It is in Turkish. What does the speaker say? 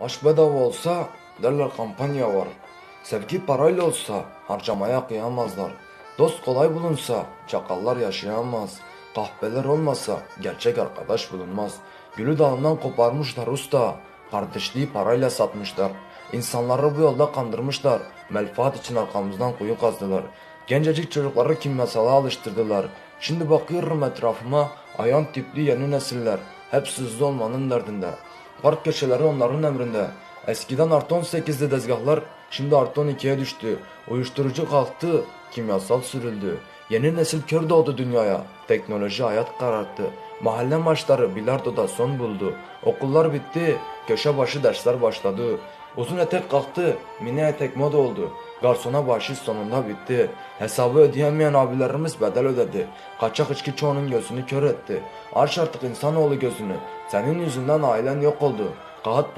Aşk bedava olsa derler kampanya var. Sevgi parayla olsa harcamaya kıyamazlar. Dost kolay bulunsa çakallar yaşayamaz. Kahpeler olmasa gerçek arkadaş bulunmaz. Gülü dalından koparmışlar usta. Kardeşliği parayla satmışlar. İnsanları bu yolda kandırmışlar. Menfaat için arkamızdan kuyu kazdılar. Gencecik çocukları kimyasala alıştırdılar. Şimdi bakıyorum etrafıma ayan tipli yeni nesiller. Hepsi hızlı olmanın derdinde. Park köşeleri onların emrinde. Eskiden artı 18'de tezgahlar, şimdi artı 12'ye düştü. Uyuşturucu kalktı, kimyasal sürüldü. Yeni nesil kör doğdu dünyaya. Teknoloji hayat kararttı. Mahalle maçları bilardoda son buldu. Okullar bitti, köşe başı dersler başladı. Uzun etek kalktı, mini etek moda oldu. Garsona bahşiş sonunda bitti. Hesabı ödeyemeyen abilerimiz bedel ödedi. Kaçak içki çoğunun gözünü kör etti. Aç artık insanoğlu gözünü. Senin yüzünden ailen yok oldu. Kağıt